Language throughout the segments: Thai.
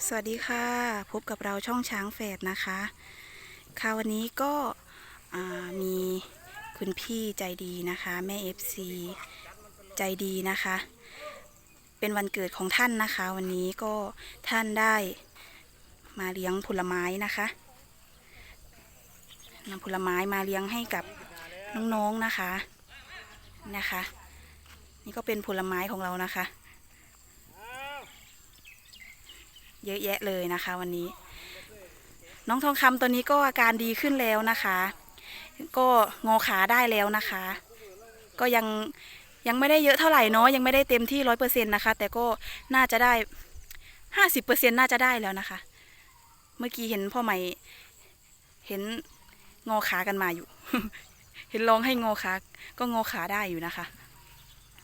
สวัสดีค่ะ พบกับเราช่องช้างแฝดนะคะ ค่ะวันนี้ก็มีคุณพี่ใจดีนะคะ แม่เอฟซีใจดีนะคะ เป็นวันเกิดของท่านนะคะ วันนี้ก็ท่านได้มาเลี้ยงผลไม้นะคะนำผลไม้มาเลี้ยงให้กับน้องๆนะคะนะคะ นี่ก็เป็นผลไม้ของเรานะคะ เยอะแยะเลยนะคะวันนี้ น้องทองคำตัวนี้ก็อาการดีขึ้นแล้วนะคะ ก็งอขาได้แล้วนะคะ ก็ยังยังไม่ได้เยอะเท่าไหร่เนาะยังไม่ได้เต็มที่ร้อยเปอร์เซ็นต์นะคะ แต่ก็น่าจะได้ห้าสิบเปอร์เซ็นต์น่าจะได้แล้วนะคะ เมื่อกี้เห็นพ่อใหม่ เห็นงอขากันมาอยู่ เห็นลองให้งอขาก็งอขาได้อยู่นะคะ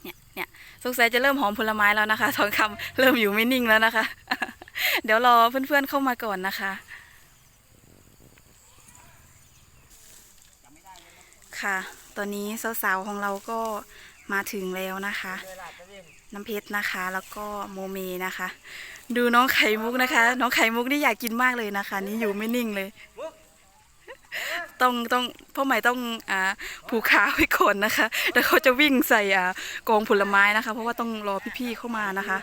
เนี่ยเนี่ยสงสัยจะเริ่มหอมผลไม้แล้วนะคะ ทองคำเริ่มอยู่ไม่นิ่งแล้วนะคะ เดี๋ยวรอเพื่อนๆเข้ามาก่อนนะคะ ค่ะ ตอนนี้สาวๆของเราก็มาถึงแล้วนะคะ น้ำเพชรนะคะ แล้วก็โมเมนะคะ ดูน้องไข่มุกนะคะ น้องไข่มุกนี่อยากกินมากเลยนะคะ นี่อยู่ไม่นิ่งเลย ต้องต้องพ่อใหม่ต้องอ่าผูกขาไว้ก่อนนะคะแต่เขาจะวิ่งใส่อ่ากองผลไม้นะคะ เพราะว่าต้องรอพี่ๆเข้ามานะคะ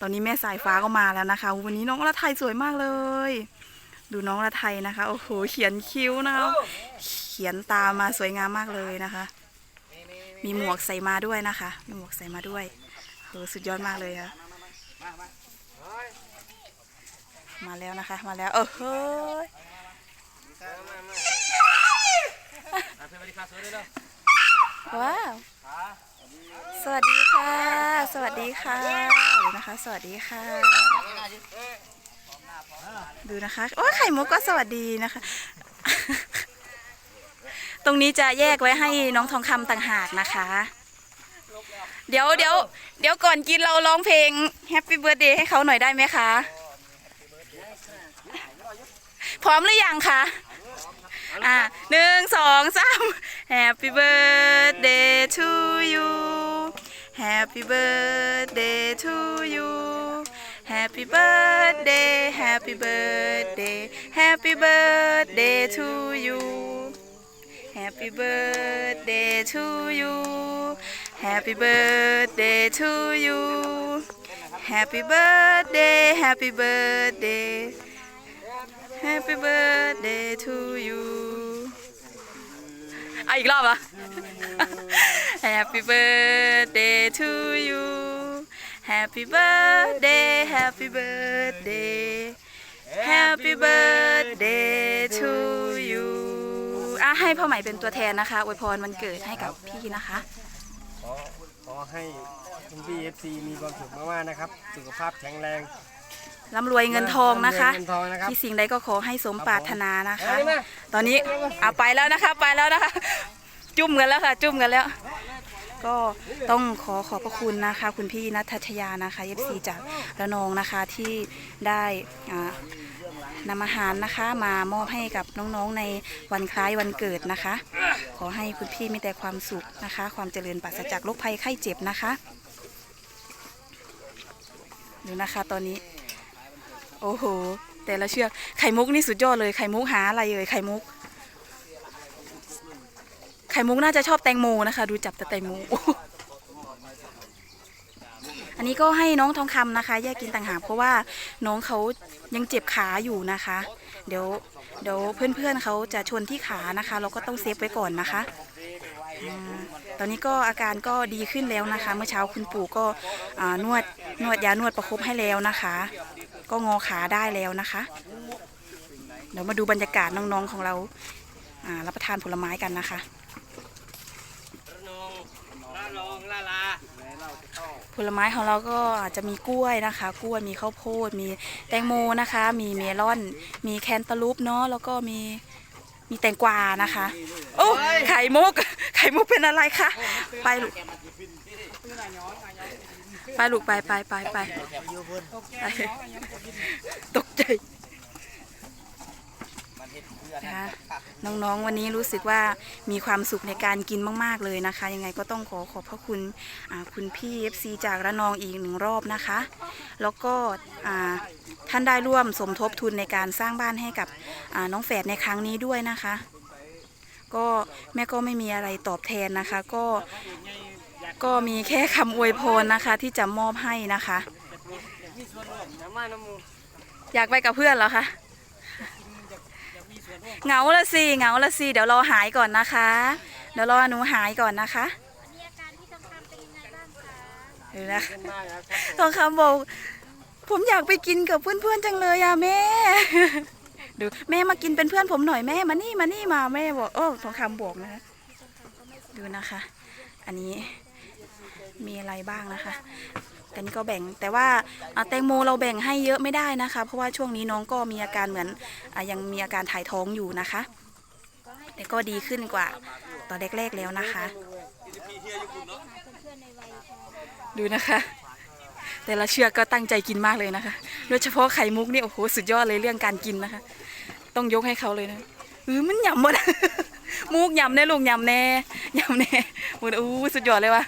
ตอนนี้แม่สายฟ้าก็มาแล้วนะคะ วันนี้น้องละไทยสวยมากเลย ดูน้องละไทยนะคะ โอ้โห เขียนคิ้วนะคะ เขียนตามมาสวยงามมากเลยนะคะ มีหมวกใส่มาด้วยนะคะมีหมวกใส่มาด้วยโหสุดยอดมากเลยค่ะ มาแล้วนะคะ มาแล้ว เออเฮ้ยว้าว สวัสดีค่ะ สวัสดีค่ะดูนะคะ สวัสดีค่ะ ดูนะคะ โอ้ยไข่มุกก็สวัสดีนะคะ ตรงนี้จะแยกไว้ให้น้องทองคำต่างหากนะคะ เดี๋ยวเดี๋ยวเดี๋ยวก่อนกินเราร้องเพลง Happy Birthday ให้เขาหน่อยได้ไหมคะ พร้อมหรือยังคะ อ่ะหนึ่งสองสาม Happy birthday to you Happy birthday to you Happy birthday Happy birthday Happy birthday to you Happy birthday to you Happy birthday to you Happy birthday Happy birthday Happy birthday to you อะอีกรอบเหรอะ Happy birthday to you Happy birthday Happy birthday Happy birthday to you อะให้พ่อใหม่เป็นตัวแทนนะคะอวยพรวันเกิดให้กับพี่นะคะ ขอขอให้คุณพี่เอฟซีมีความสุขมากๆนะครับ สุขภาพแข็งแรง ร่ำรวยเงินทองนะคะเงินทองนะครับ ที่สิ่งใดก็ขอให้สมปรารถนานะคะ เอาเลยมา ตอนนี้เอาไปแล้วนะคะไปแล้วนะคะ จุ่มกันแล้วค่ะ จุ่มกันแล้ว ก็ต้องขอขอบพระคุณนะคะ คุณพี่นัทชยานะคะเอฟซีจากระนองนะคะที่ได้อ่านำอาหารนะคะมามอบให้กับน้องๆในวันคล้ายวันเกิดนะคะ ขอให้คุณพี่มีแต่ความสุขนะคะ ความเจริญปราศจากโรคภัยไข้เจ็บนะคะ ดูนะคะตอนนี้ โอ้โห แต่ละเชือก ไข่มุกนี่สุดยอดเลย ไข่มุกหาอะไรเอ่ยไข่มุก ไข่มุกน่าจะชอบแตงโมนะคะ ดูจับแต่แตงโม อันนี้ก็ให้น้องทองคำนะคะ แยกกินต่างหากเพราะว่าน้องเขายังเจ็บขาอยู่นะคะ เดี๋ยวเดี๋ยวเพื่อนๆเขาจะชนที่ขานะคะ เราก็ต้องเซฟไว้ก่อนนะคะอตอนนี้ก็อาการก็ดีขึ้นแล้วนะคะ เมื่อเช้าคุณปู่ก็นวดนวดยานวดประคบให้แล้วนะคะ ก็งอขาได้แล้วนะคะ เดี๋ยวมาดูบรรยากาศน้องๆของเรารับประทานผลไม้กันนะคะผลไม้ของเราก็อาจจะมีกล้วยนะคะ กล้วยมีข้าวโพด มีแตงโมนะคะ มีเมลอน มีแคนตาลูปเนาะแล้วก็มีมีแตงกวานะคะ โอ้ไข่มุกไข่มุกเป็นอะไรคะไปลูก ไปลูกไปไปไปไปตกใจนะคะน้องๆวันนี้รู้สึกว่ามีความสุขในการกินมากๆเลยนะคะ ยังไงก็ต้องขอขอบพระคุณคุณพี่ FC จากระนองอีกหนึ่งรอบนะคะ แล้วก็ท่านได้ร่วมสมทบทุนในการสร้างบ้านให้กับน้องแฝดในครั้งนี้ด้วยนะคะ ก็แม่ก็ไม่มีอะไรตอบแทนนะคะ ก็ ก็มีแค่คำอวยพรนะคะ ที่จะมอบให้นะคะ อยากไปกับเพื่อนเหรอคะเหงาละสิเหงาละสิเดี๋ยวรอหายก่อนนะคะ เดี๋ยวรอหนูหายก่อนนะคะเป็นะเดี๋ยวนะทองคำบอกผมอยากไปกินกับเพื่อนๆจังเลยอะแม่ดูแม่มากินเป็นเพื่อนผมหน่อยแม่มานี่มานี่มาแม่บอกโอ้ทองคำบอกนะดูนะคะ อันนี้ มีอะไรบ้างนะคะแต่นี่ก็แบ่งแต่ว่าแตงโมเราแบ่งให้เยอะไม่ได้นะคะ เพราะว่าช่วงนี้น้องก็มีอาการเหมือนอยังมีอาการถ่ายท้องอยู่นะคะ แต่ก็ดีขึ้นกว่าตอนแรกๆแล้วนะคะ ดูนะคะ แต่ละเชือกก็ตั้งใจกินมากเลยนะคะ โดยเฉพาะไข่มุกนี่โอ้โหสุดยอดเลยเรื่องการกินนะคะ ต้องยกให้เขาเลยนะเออมันหยำหมดมุกหยำแน่ลูกหยำแน่หยำแน่หมดอู้สุดยอดเลยว่ะ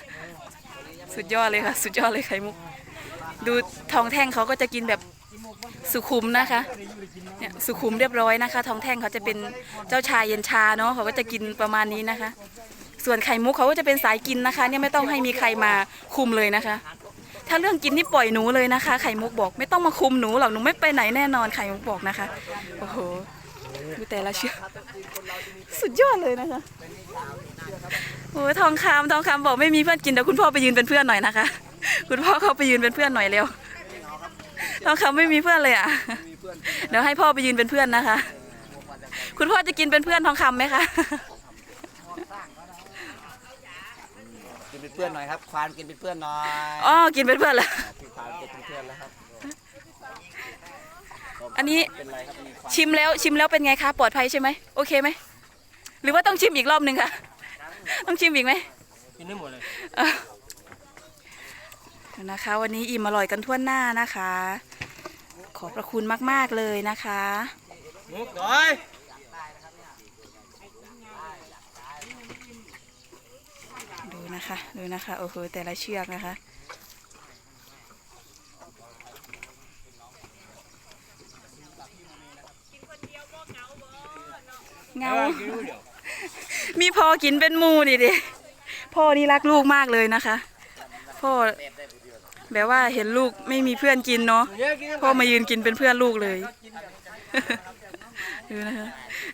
สุดยอดเลยค่ะ สุดยอดเลยไข่มุก ดูทองแท่งเขาก็จะกินแบบสุขุมนะคะเนี่ยสุขุมเรียบร้อยนะคะ ทองแท่งเขาจะเป็นเจ้าชายเย็นชาเนาะเขาก็จะกินประมาณนี้นะคะ ส่วนไข่มุกเขาก็จะเป็นสายกินนะคะ เนี่ยไม่ต้องให้มีใครมาคุมเลยนะคะ ถ้าเรื่องกินนี่ปล่อยหนูเลยนะคะ ไข่มุกบอก ไม่ต้องมาคุมหนูหรอกหนูไม่ไปไหนแน่นอนไข่มุกบอกนะคะโอ้โหดูแต่ละเชือกสุดยอดเลยนะคะ อ้ยทองคำทองคำบอกไม่มีเพื่อนกินเดี๋ยวคุณพ่อไปยืนเป็นเพื่อนหน่อยนะคะ คุณพ่อเขาไปยืนเป็นเพื่อนหน่อยเร็วทองคำไม่มีเพื่อนเลยอะเดี๋ยวให้พ่อไปยืนเป็นเพื่อนนะคะ คุณพ่อจะกินเป็นเพื่อนทองคำไหมคะกินเป็นเพื่อนหน่อยครับควานกินเป็นเพื่อนหน่อยอ๋อกินเป็นเพื่อนเหรอพี่ควานกินเป็นเพื่อนแล้วครับอันนี้เป็นไรครับมีควานชิมแล้วชิมแล้วเป็นไงคะปลอดภัยใช่ไหมโอเคไหมหรือว่าต้องชิมอีกรอบหนึ่งคะ ต้องชิมอีกไหมกินได้หมดเลยเออนะคะ วันนี้อิ่มอร่อยกันทั่วหน้านะคะ ขอบพระคุณมาก ๆ เลยนะคะ มุกร้อยดูนะคะ ดูนะคะโอ้โหแต่ละเชือกนะคะเงา กินรู้เดี๋ยว มีพ่อกินเป็นหมูนี่ดิพ่อนี่รักลูกมากเลยนะคะ พ่อแบบว่าเห็นลูกไม่มีเพื่อนกินเนาะพ่อมายืนกินเป็นเพื่อนลูกเลย ดูนะคะ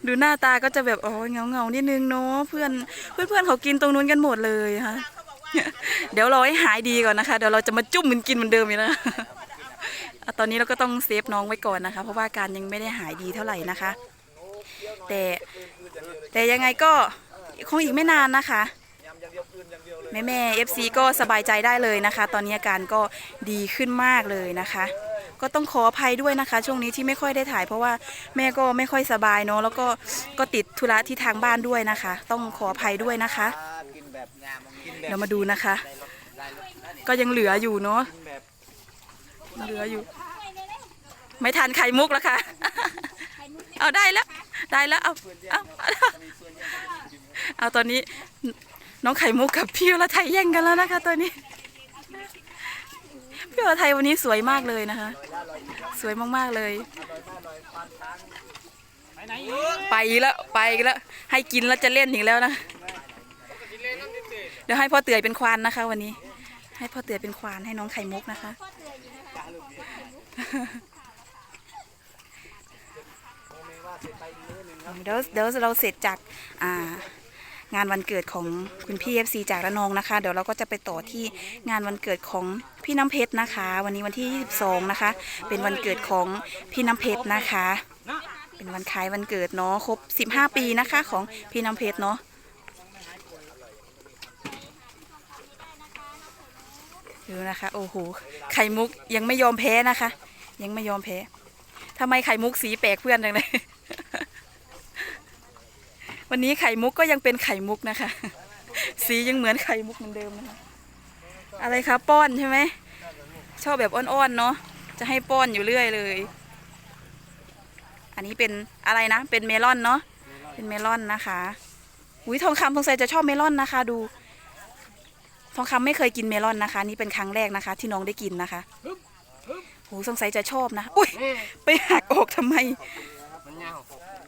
ดูหน้าตาก็จะแบบอ๋อเงาเงานิดนึงเนาะเพื่อนเพื่อนเพื่อนเขากินตรงนู้นกันหมดเลยค่ะเดี๋ยวรอให้หายดีก่อนนะคะ เดี๋ยวเราจะมาจุ่มมันกินเหมือนเดิมอีกนะตอนนี้เราก็ต้องเซฟน้องไว้ก่อนนะคะ เพราะว่าการยังไม่ได้หายดีเท่าไหร่นะคะ แต่แต่ยังไงก็ คงอีกไม่นานนะคะแม่แม่เอฟซีก็สบายใจได้เลยนะคะ ตอนนี้อาการก็ดีขึ้นมากเลยนะคะ ก็ต้องขออภัยด้วยนะคะ ช่วงนี้ที่ไม่ค่อยได้ถ่าย เพราะว่าแม่ก็ไม่ค่อยสบายเนาะแล้วก็ก็ติดธุระที่ทางบ้านด้วยนะคะ ต้องขออภัยด้วยนะคะกินแบบงามกินแบบเดี๋ยวมาดูนะคะ ก็ยังเหลืออยู่เนาะเหลืออยู่ ไม่ทานไข่มุกแล้วค่ะ เอาได้แล้วได้แล้วเอาเอา เอาตอนนี้น้องไข่มุกกับพี่อรไทยแย่งกันแล้วนะคะตอนนี้ พี่อรไทยวันนี้สวยมากเลยนะคะ สวยมากๆเลย ไปแล้วไปแล้วให้กินแล้วจะเล่นอีกแล้วนะเดี๋ยวให้พ่อเตือยเป็นควานนะคะ วันนี้ ให้พ่อเตือยเป็นควานให้น้องไข่มุกนะคะเดี๋ยวเดี๋ยวเราเสร็จจากอ่า งานวันเกิดของคุณพี่ FC จากระนองนะคะ เดี๋ยวเราก็จะไปต่อที่งานวันเกิดของพี่น้ำเพชรนะคะ วันนี้วันที่ 22 นะคะ เป็นวันเกิดของพี่น้ำเพชรนะคะ เป็นวันคล้ายวันเกิดเนาะครบ 15 ปีนะคะของพี่น้ำเพชรเนาะดูนะคะโอ้โหไข่มุกยังไม่ยอมแพ้นะคะ ยังไม่ยอมแพ้ทำไมไข่มุกสีแปลกเพื่อนจังเลย วันนี้ไข่มุกก็ยังเป็นไข่มุกนะคะ สียังเหมือนไข่มุกเหมือนเดิมนะคะ อะไรคะป้อนใช่ไหมชอบแบบอ้อนๆเนาะจะให้ป้อนอยู่เรื่อยเลย อันนี้เป็นอะไรนะ เป็นเมลอนเนาะเป็นเมลอนนะคะอุ้ยทองคำสงสัยจะชอบเมลอนนะคะ ดู ทองคำไม่เคยกินเมลอนนะคะ นี่เป็นครั้งแรกนะคะ ที่น้องได้กินนะคะโหสงสัยจะชอบนะ อุ้ยไปหักออกทำไมมันยาว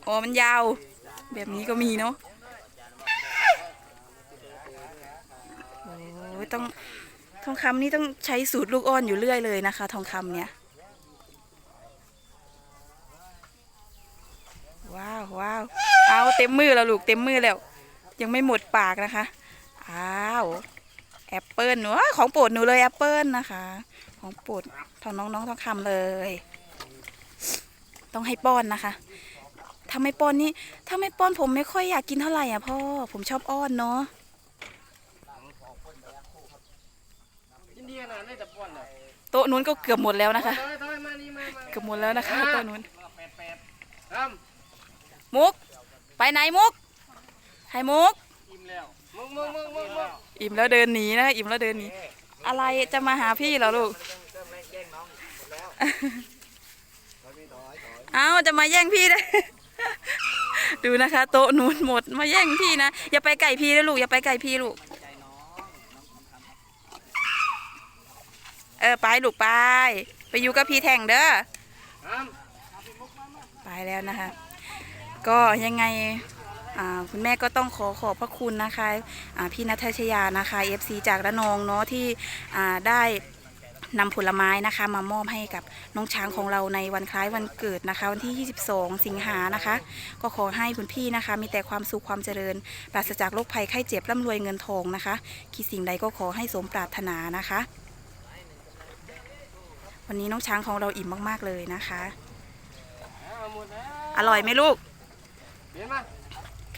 อ๋อมันยาว แบบนี้ก็มีเนาะโอ้ยต้องทองคำนี่ต้องใช้สูตรลูกอ้อนอยู่เรื่อยเลยนะคะ ทองคำเนี่ย ว้าวว้าวเอาเต็มมือแล้วลูกเต็มมือแล้ว ยังไม่หมดปากนะคะ อ้าวแอปเปิลหนูของโปรดหนูเลยแอปเปิลนะคะ ของโปรดทองน้องน้องทองคำเลย ต้องให้ป้อนนะคะ ถ้าไม่ป้อนนี่ถ้าไม่ป้อนผมไม่ค่อยอยากกินเท่าไหร่อะพ่อผมชอบอ้อนเนาะยินดีขนาดได้แต่ป้อนเลยโต๊ะนู้นก็เกือบหมดแล้วนะคะถอยถอยมานี่มามาเกือบหมดแล้วนะคะโต๊ะนู้นแปดแปดครับมุก ไปไหนมุกให้มุกอิ่มแล้วมึงมึงมึงมึงมึงอิ่มแล้วเดินหนีนะอิ่มแล้วเดินหนีอะไรจะมาหาพี่เหรอลูกเอาจะมาแย่งพี่ได้ ดูนะคะ โต๊ะนู้นหมดมาแย่งพี่นะ อย่าไปไก่พี่นะลูก อย่าไปไก่พี่ลูก เออ ไปลูกไป ไปอยู่กับพี่แท่งเด้อ ไปแล้วนะคะ ก็ยังไงคุณแม่ก็ต้องขอขอบพระคุณนะคะอ่าพี่นัทชยานะคะ FC จากระนองเนาะที่ได้ นำผลไม้นะคะ มามอบให้กับน้องช้างของเราในวันคล้ายวันเกิดนะคะ วันที่ 22 สิงหานะคะ ก็ขอให้คุณพี่นะคะ มีแต่ความสุขความเจริญ ปราศจากโรคภัยไข้เจ็บร่ำรวยเงินทองนะคะคิดสิ่งใดก็ขอให้สมปรารถนานะคะ วันนี้น้องช้างของเราอิ่มมากๆเลยนะคะอาหมดแล้วอร่อยไหมลูกเห็นไหม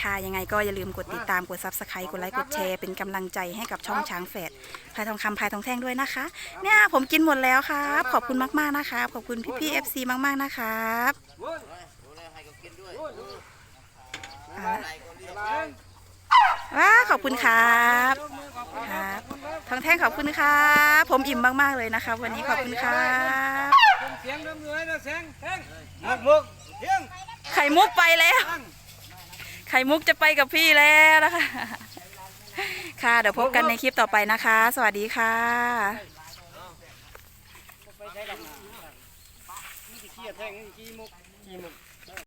ค่ะยังไงก็อย่าลืมกดติดตามกด subscribe กดไลค์กดแชร์เป็นกำลังใจให้กับช่องช้างแฝดพายทองคำพายทองแท่งด้วยนะคะ เนี่ยผมกินหมดแล้วครับ ขอบคุณมากๆนะครับขอบคุณพี่ๆ FC มากๆนะครับวุ้นดูแลให้เขากินด้วยวุ้นอ่าใส่คนเดียวบายว้าขอบคุณครับยกมือขอบคุณครับขอบคุณครับทองแท่งขอบคุณครับผมอิ่มมากๆเลยนะคะวันนี้ขอบคุณครับเสียงเริ่มเลยนะเสียงเสียงมุกมุกเสียงไข่มุกไปแล้วตั้ง ไข่มุกจะไปกับพี่แล้วนะคะ ค่ะ เดี๋ยวพบกันในคลิปต่อไปนะคะ สวัสดีค่ะขี้มุกกี่มุก